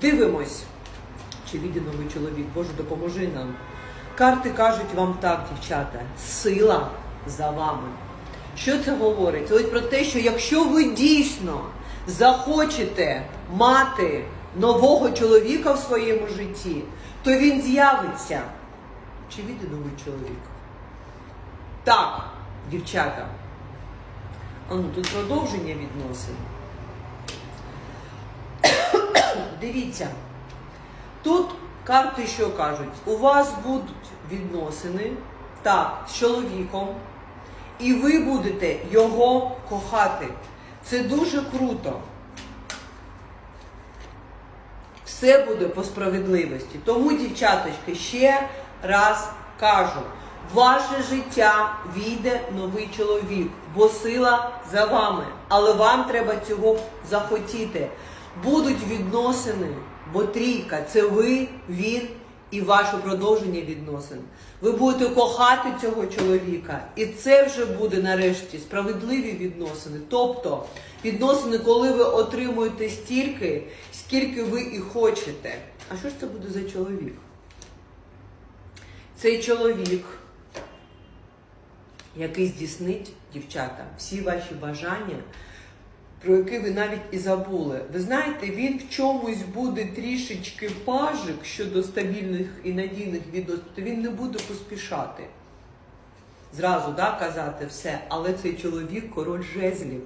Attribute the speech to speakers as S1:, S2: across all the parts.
S1: Дивимось, чи віде новий чоловік. Боже, допоможи нам. Карти кажуть вам так, дівчата, сила за вами. Що це говорить? Це говорить про те, що якщо ви дійсно захочете мати нового чоловіка в своєму житті, то він з'явиться. Чи віде новий чоловік? Так, дівчата. А ну, тут продовження відносин. Дивіться, тут карти що кажуть? У вас будуть відносини так, з чоловіком, і ви будете його кохати. Це дуже круто. Все буде по справедливості. Тому, дівчаточки, ще раз кажу: ваше життя війде новий чоловік, бо сила за вами. Але вам треба цього захотіти. Будуть відносини, бо трійка це ви, він і ваше продовження відносин. Ви будете кохати цього чоловіка, і це вже буде нарешті справедливі відносини. Тобто відносини, коли ви отримуєте стільки, скільки ви і хочете. А що ж це буде за чоловік? Цей чоловік, який здійснить, дівчата, всі ваші бажання, про які ви навіть і забули. Ви знаєте, він в чомусь буде трішечки пажик щодо стабільних і надійних відносин, то він не буде поспішати. Зразу да, казати все, але цей чоловік король жезлів.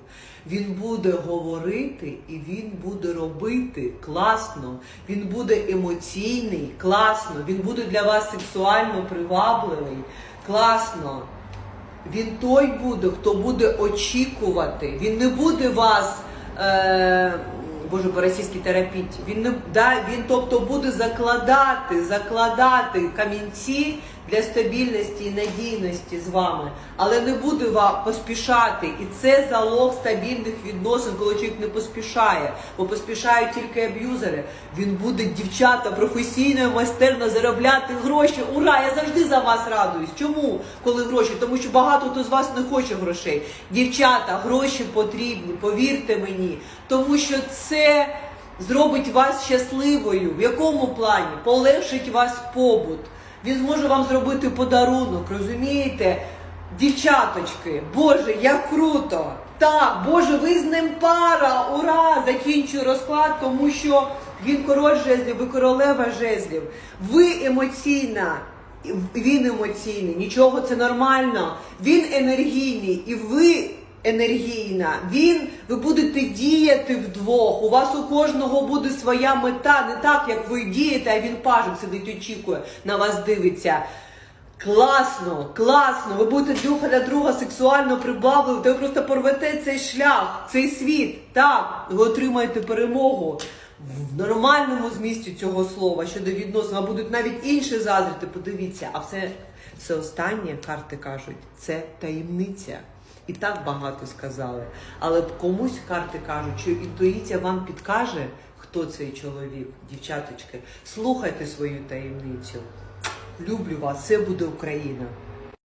S1: Він буде говорити і він буде робити класно. Він буде емоційний, класно. Він буде для вас сексуально привабливий, класно. Він той буде, хто буде очікувати. Він не буде вас, е, боже, по російській терапії. Він не да, він, тобто, буде закладати, закладати камінці для стабільності і надійності з вами, але не буде вам поспішати. І це залог стабільних відносин, коли чоловік не поспішає, бо поспішають тільки аб'юзери. Він буде дівчата професійно, і майстерно заробляти гроші. Ура! Я завжди за вас радуюсь. Чому? Коли гроші? Тому що багато хто з вас не хоче грошей. Дівчата, гроші потрібні, повірте мені, тому що це зробить вас щасливою. В якому плані? Полегшить вас побут. Він зможе вам зробити подарунок, розумієте? Дівчаточки, Боже, як круто! Так, Боже, ви з ним пара! Ура! Закінчую розклад, тому що він король жезлів, ви королева жезлів. Ви емоційна, він емоційний, нічого, це нормально. Він енергійний, і ви енергійна. Він, ви будете діяти вдвох. У вас у кожного буде своя мета, не так, як ви дієте, а він пажик сидить, очікує, на вас дивиться. Класно, класно, ви будете друг для друга сексуально прибавливі, ви просто порвете цей шлях, цей світ. Так, ви отримаєте перемогу в нормальному змісті цього слова щодо відносин, а будуть навіть інші заздрити. Подивіться, а все, все останнє карти кажуть, це таємниця. І так багато сказали. Але комусь карти кажуть, що інтуїція вам підкаже, хто цей чоловік, дівчаточки. Слухайте свою таємницю. Люблю вас, все буде Україна.